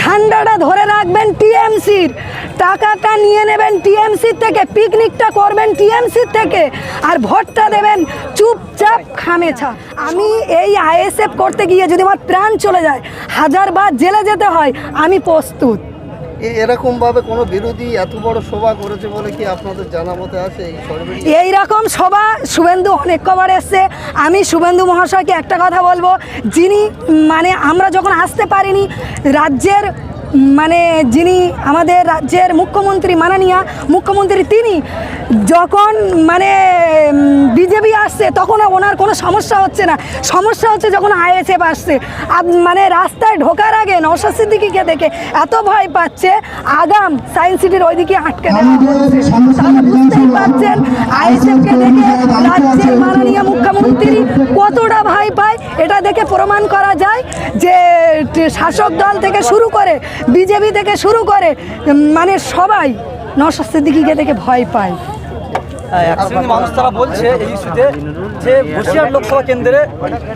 ঝান্ডাটা ধরে রাখবেন টিএমসির। টাকাটা নিয়ে নেবেন টিএমসির থেকে, পিকনিকটা করবেন টিএমসির থেকে, আর ভোটটা দেবেন চুপচাপ খামেছা। আমি এই আইএসএফ করতে গিয়ে যদি আমার প্রাণ চলে যায়, হাজারবার জেলে যেতে হয়, আমি প্রস্তুত। এ- এরকম কোনো বিরোধী এত বড় সভা করেছে বলে কি আপনাদের জানা মতে আছে? এই রকম সভা শুভেন্দু অনেক কবার এসছে। আমি শুভেন্দু মহাশয়কে একটা কথা বলব, যিনি মানে আমরা যখন আসতে পারিনি, রাজ্যের মানে যিনি আমাদের রাজ্যের মুখ্যমন্ত্রী মাননীয়া, মুখ্যমন্ত্রী তিনি যখন মানে বিজেপি আসছে তখন ওনার কোনো সমস্যা হচ্ছে না। সমস্যা হচ্ছে যখন আইএসএফ আসছে। মানে রাস্তায় ঢোকার আগে নওশাদ সিদ্দিকিকে দেখে এত ভয় পাচ্ছে আগাম সায়েন্স সিটির ওইদিকে আটকে তাহলে বুঝতেই পারছেন আইএসএফকে দেখে রাজ্যের মাননীয় মুখ্যমন্ত্রী কতটা ভয় পায় এটা দেখে প্রমাণ করা যায় যে শাসক দল থেকে শুরু করে বিজেপি থেকে শুরু করে মানে সবাই নওশাদ সিদ্দিকিকে দেখে ভয় পায়। হ্যাঁ, এক শ্রেণির মানুষ তারা বলছে এই ইস্যুতে যে বসিরহাট লোকসভা কেন্দ্রে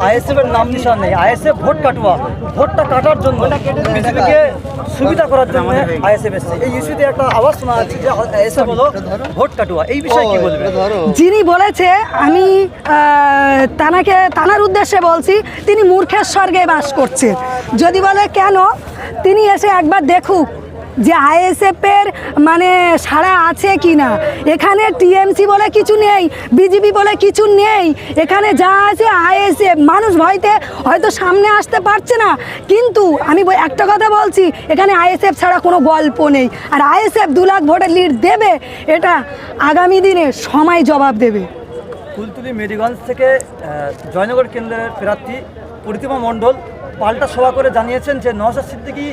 আইএসএফ এর নাম নিশান নেই। আইএসএফ ভোট কাটুয়া। ভোটটা কাটার জন্য বিজেপিকে সুবিধা করার জন্য আইএসএফ এসছে। এই ইস্যুতে একটা আওয়াজ শোনা যাচ্ছে যে আইএসএফ হলো ভোট কাটুয়া। এই বিষয়ে কি ও, বলবে যিনি বলেছে আমি তানাকে তানার উদ্দেশ্যে বলছি তিনি মূর্খের স্বর্গে বাস করছে। যদি বলে কেন তিনি এসে একবার দেখুক। যে আইএসএফের মানে সাড়া আছে কি না এখানে টিএমসি বলে কিছু নেই, বিজেপি বলে কিছু নেই। এখানে যা আছে আইএসএফ। মানুষ ভয়তে হয়তো সামনে আসতে পারছে না। কিন্তু আমি একটা কথা বলছি, এখানে আইএসএফ ছাড়া কোনো গল্প নেই। আর আইএসএফ দু লাখ ভোটের লিড দেবে, এটা আগামী দিনে সময় জবাব দেবে। কুলতুলি মেডিগঞ্জ থেকে জয়নগর কেন্দ্রের প্রার্থী প্রতিমা মণ্ডল পাল্টা সভা করে জানিয়েছেন যে নওশাদ সিদ্দিকী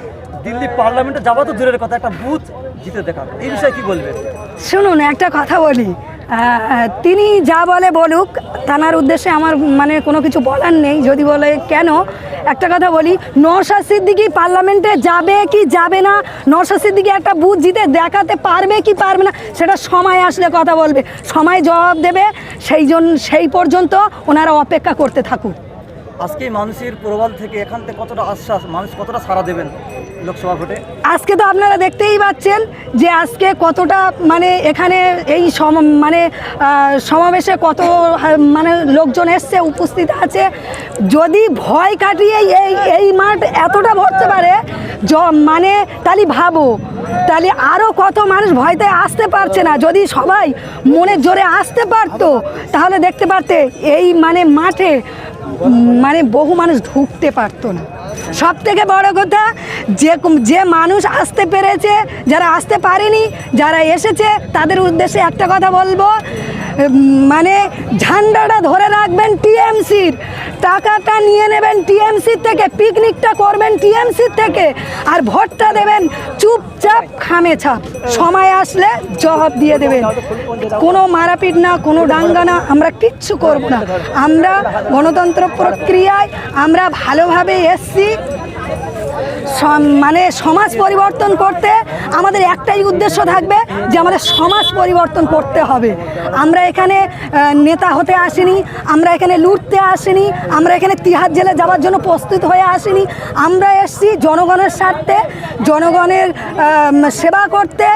দিল্লি পার্লামেন্টে যাওয়া তো দূরের কথা, একটা বুথ জিতে দেখা এই বিষয়ে কি বলবেন? শুনুন, একটা কথা বলি। তিনি যা বলে বলুক তানার উদ্দেশ্যে আমার মানে কোনো কিছু বলার নেই, যদি বলে কেন? একটা কথা বলি, নওশাদ সিদ্দিকি পার্লামেন্টে যাবে কি যাবে না? নওশাদ সিদ্দিকি একটা বুথ জিতে দেখাতে পারবে কি পারবে না, সেটা সময় আসলে কথা বলবে। সময় জবাব দেবে, সেই জন্য সেই পর্যন্ত ওনারা অপেক্ষা করতে থাকুক। আজকে মানুষের প্রবল থেকে এখান থেকে কতটা আশ্বাস, মানুষ কতটা সাড়া দেবেন লোকসভা ভোটে? আজকে তো আপনারা দেখতেই পাচ্ছেন যে আজকে কতটা মানে এখানে এই সম মানে সমাবেশে কত মানে লোকজন এসছে, উপস্থিত আছে। যদি ভয় কাটিয়ে এই এই মাঠ এতটা ভরতে পারে য মানে তাহলে ভাবো, তাহলে আরও কত মানুষ ভয়তে আসতে পারছে না। যদি সবাই মনের জোরে আসতে পারতো, তাহলে দেখতে পারতে, এই মানে মাঠে মানে বহু মানুষ ঢুকতে পারতো না। সব থেকে বড় কথা, যে যে মানুষ আসতে পেরেছে, যারা আসতে পারেনি, যারা এসেছে, তাদের উদ্দেশ্যে একটা কথা বলব মানে ঝান্ডাটা ধরে রাখবেন টিএমসির। টাকাটা নিয়ে নেবেন টিএমসির থেকে, পিকনিকটা করবেন টিএমসির থেকে, আর ভোটটা দেবেন চুপচাপ খামেছা সময় আসলে জবাব দিয়ে দেবেন। কোনো মারাপিট না, কোনো ডাঙ্গা না, আমরা কিচ্ছু করব না। আমরা গণতন্ত্র প্রক্রিয়ায় আমরা ভালোভাবে এসছি মানে সমাজ পরিবর্তন করতে আমাদের একটাই উদ্দেশ্য থাকবে যে আমাদের সমাজ পরিবর্তন করতে হবে। আমরা এখানে নেতা হতে আসিনি, আমরা এখানে লুটতে আসিনি, আমরা এখানে তিহার জেলে যাওয়ার জন্য প্রস্তুত হয়ে আসিনি। আমরা এসছি জনগণের স্বার্থে, জনগণের সেবা করতে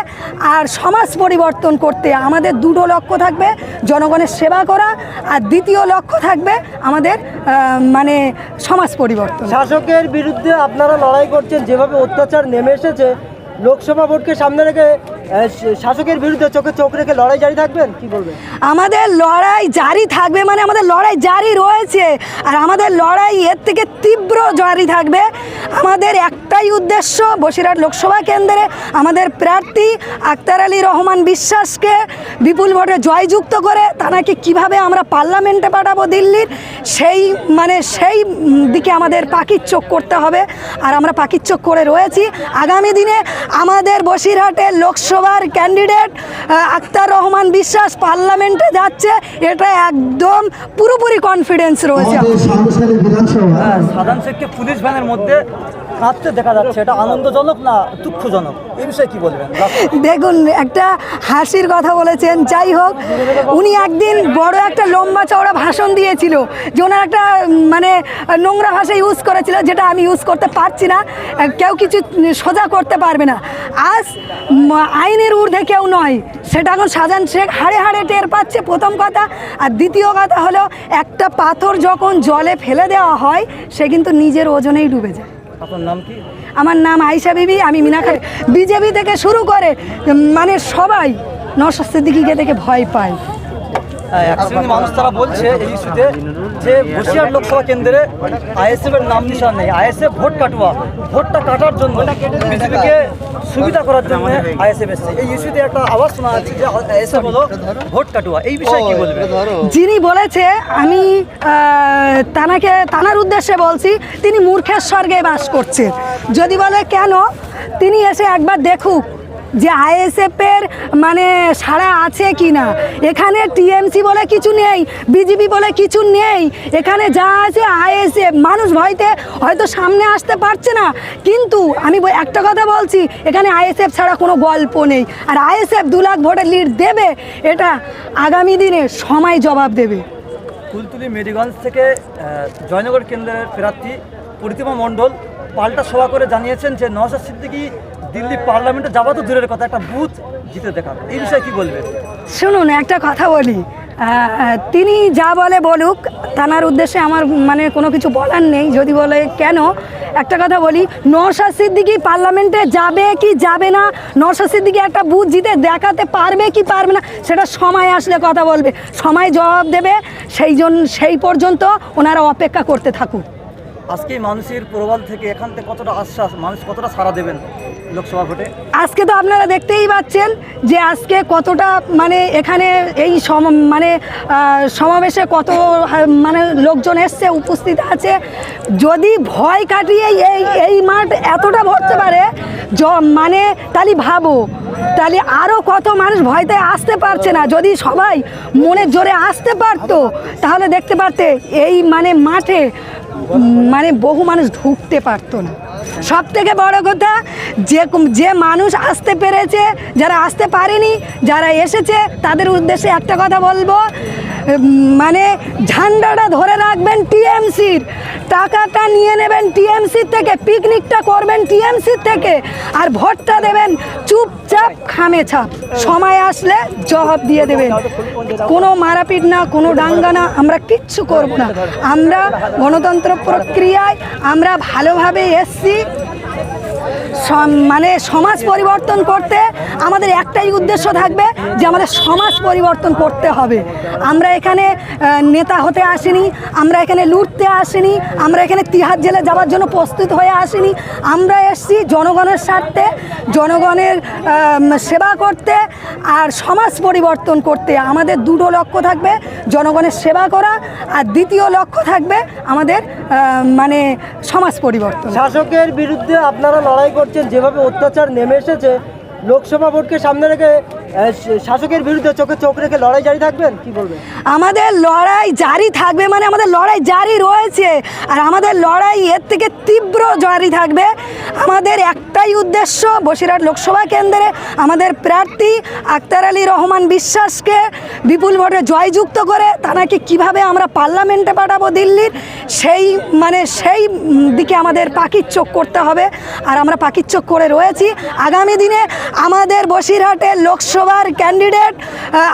আর সমাজ পরিবর্তন করতে। আমাদের দুটো লক্ষ্য থাকবে, জনগণের সেবা করা আর দ্বিতীয় লক্ষ্য থাকবে আমাদের মানে সমাজ পরিবর্তন। শাসকের বিরুদ্ধে আপনারা লড়াই করছেন যেভাবে অত্যাচার নেমে এসেছে লোকসভা ভোটকে সামনে রেখে শাসকের বিরুদ্ধে চোখে চোখ রেখে লড়াই জারি থাকবেন? কি বলবেন? আমাদের লড়াই জারি থাকবে মানে আমাদের লড়াই জারি রয়েছে। আর আমাদের লড়াই এর থেকে তীব্র জারি থাকবে। আমাদের একটাই উদ্দেশ্য বসিরহাট লোকসভা কেন্দ্রে আমাদের প্রার্থী আক্তার আলী রহমান বিশ্বাসকে বিপুল ভোটে জয়যুক্ত করে তানাকে কীভাবে আমরা পার্লামেন্টে পাঠাবো দিল্লির, সেই মানে সেই দিকে আমাদের পাখির চোখ করতে হবে। আর আমরা পাখির চোখ করে রয়েছি। আগামী দিনে আমাদের বসিরহাটের লোকসভার ক্যান্ডিডেট আক্তার রহমান বিশ্বাস পার্লামেন্টে যাচ্ছে। এটা একদম পুরোপুরি কনফিডেন্স রয়েছে। হ্যাঁ, সাধারণ শেখকে পুলিশ ভ্যানের মধ্যে কাঁদতে দেখা যাচ্ছে। এটা আনন্দজনক না দুঃখজনক? এই বিষয়ে কি বলবেন? দেখুন একটা হাসির কথা বলেছেন। যাই হোক উনি একদিন বড় একটা লম্বা চওড়া ভাষণ দিয়েছিল যে ওনার একটা মানে নোংরা ভাষা ইউজ করেছিল যেটা আমি ইউজ করতে পারছি না। কেউ কিছু সোজা করতে পারবে না। আজ আইনের ঊর্ধ্বে কেউ নয়। সেটা এখন সাজান শেখ হাড়ে হাড়ে টের পাচ্ছে। প্রথম কথা। আর দ্বিতীয় কথা হলো একটা পাথর যখন জলে ফেলে দেওয়া হয় সে কিন্তু নিজের ওজনেই ডুবে যায়। আপনার নাম কি? আমার নাম আইসা বিবি। আমি মিনাখার বিজেপি থেকে শুরু করে মানে সবাই নশো সিদ্দিকিকে দেখে ভয় পায়। এক মানুষ তারা বলছে এই ইস্যুতে যে বসিরহাট লোকসভা কেন্দ্রে আইএসএফ এর নাম নিশান নেই। আইএসএফ ভোট কাটুয়া। ভোটটা কাটার জন্য বিজেপিকে সুবিধা করার জন্য আইএসএফ এসছে। এই ইস্যুতে একটা আওয়াজ শোনা যাচ্ছে যে আইএসএফ হলো ভোট কাটুয়া। এই বিষয়ে কি ধরো যিনি বলেছে, আমি তানাকে, তানার উদ্দেশ্যে বলছি, তিনি মূর্খের স্বর্গে বাস করছে যদি বলে কেন, তিনি এসে একবার দেখুক। যে আইএসএফের মানে সারা আছে কি না এখানে টিএমসি বলে কিছু নেই বিজেপি বলে কিছু নেই। এখানে যা আছে আইএসএফ, মানুষ ভয়তে হয়তো সামনে আসতে পারছে না। কিন্তু আমি একটা কথা বলছি, এখানে আইএসএফ ছাড়া কোনো গল্প নেই। আর আইএসএফ দু লাখ ভোটের লিড দেবে, এটা আগামী দিনে সময় জবাব দেবে। কুলতুলি মেডিগঞ্জ থেকে জয়নগর কেন্দ্রের প্রার্থী প্রতিমা মণ্ডল পাল্টা সভা করে জানিয়েছেন যে নওশাদ সিদ্দিকি দিল্লি পার্লামেন্টে যাওয়া তো দূরের কথা একটা বুথ জিতে দেখাবে। এই বিষয়ে কি বলবেন? শুনুন একটা কথা বলি। তিনি যা বলে বলুক তানার উদ্দেশ্যে আমার মানে কোনো কিছু বলার নেই যদি বলে কেন? একটা কথা বলি নওশাদ সিদ্দিকি পার্লামেন্টে যাবে কি যাবে না? নরসা সিদ্দিকি একটা বুথ জিতে দেখাতে পারবে কি পারবে না? সেটা সময় আসলে কথা বলবে। সময় জবাব দেবে সেই জন্য সেই পর্যন্ত ওনারা অপেক্ষা করতে থাকুক। আজকে মানুষের প্রবল থেকে এখান থেকে কতটা আশ্বাস মানুষ কতটা সাড়া দেবেন? লোকসভা ভোটে? আজকে তো আপনারা দেখতেই পাচ্ছেন যে আজকে কতটা মানে এখানে এই সম মানে সমাবেশে কত মানে লোকজন এসছে, উপস্থিত আছে। যদি ভয় কাটিয়ে এই এই মাঠ এতটা ভরতে পারে য- মানে তাহলে ভাবো, তাহলে আরও কত মানুষ ভয়তে আসতে পারছে না। যদি সবাই মনের জোরে আসতে পারতো, তাহলে দেখতে পারতে এই মানে মাঠে মানে বহু মানুষ ঢুকতে পারতো না। সব থেকে বড় কথা, যে যে মানুষ আসতে পেরেছে, যারা আসতে পারেনি, যারা এসেছে, তাদের উদ্দেশ্যে একটা কথা বলব মানে ঝান্ডাটা ধরে রাখবেন টিএমসির। টাকাটা নিয়ে নেবেন টিএমসির থেকে, পিকনিকটা করবেন টিএমসির থেকে, আর ভোটটা দেবেন চুপচাপ খামে ছাপ সময় আসলে জবাব দিয়ে দেবেন। কোনো মারাপিট না, কোনো ডাঙ্গা না, আমরা কিচ্ছু করব না। আমরা গণতন্ত্র প্রক্রিয়ায় আমরা ভালোভাবে এসছি। মানে সমাজ পরিবর্তন করতে আমাদের একটাই উদ্দেশ্য থাকবে যে আমাদের সমাজ পরিবর্তন করতে হবে। আমরা এখানে নেতা হতে আসিনি, আমরা এখানে লুটতে আসিনি, আমরা এখানে তিহার জেলে যাওয়ার জন্য প্রস্তুত হয়ে আসিনি। আমরা এসছি জনগণের স্বার্থে, জনগণের সেবা করতে আর সমাজ পরিবর্তন করতে। আমাদের দুটো লক্ষ্য থাকবে, জনগণের সেবা করা আর দ্বিতীয় লক্ষ্য থাকবে আমাদের মানে সমাজ পরিবর্তন। শাসকের বিরুদ্ধে আপনারা লড়াই করছেন। যেভাবে অত্যাচার নেমে এসেছে, লোকসভা ভোটকে সামনে রেখে শাসকের বিরুদ্ধে চোখে চোখ রেখে লড়াই জারি থাকবেন? কি বলবেন? আমাদের লড়াই জারি থাকবে মানে আমাদের লড়াই জারি রয়েছে। আর আমাদের লড়াই এর থেকে তীব্র জারি থাকবে। আমাদের একটাই উদ্দেশ্য বসিরহাট লোকসভা কেন্দ্রে আমাদের প্রার্থী আক্তার আলী রহমান বিশ্বাসকে বিপুল ভোটে জয়যুক্ত করে তাকে কীভাবে আমরা পার্লামেন্টে পাঠাবো দিল্লির, সেই মানে সেই দিকে আমাদের পাখির চোখ করতে হবে। আর আমরা পাখির চোখ করে রয়েছি। আগামী দিনে আমাদের বসিরহাটের লোকসভার ক্যান্ডিডেট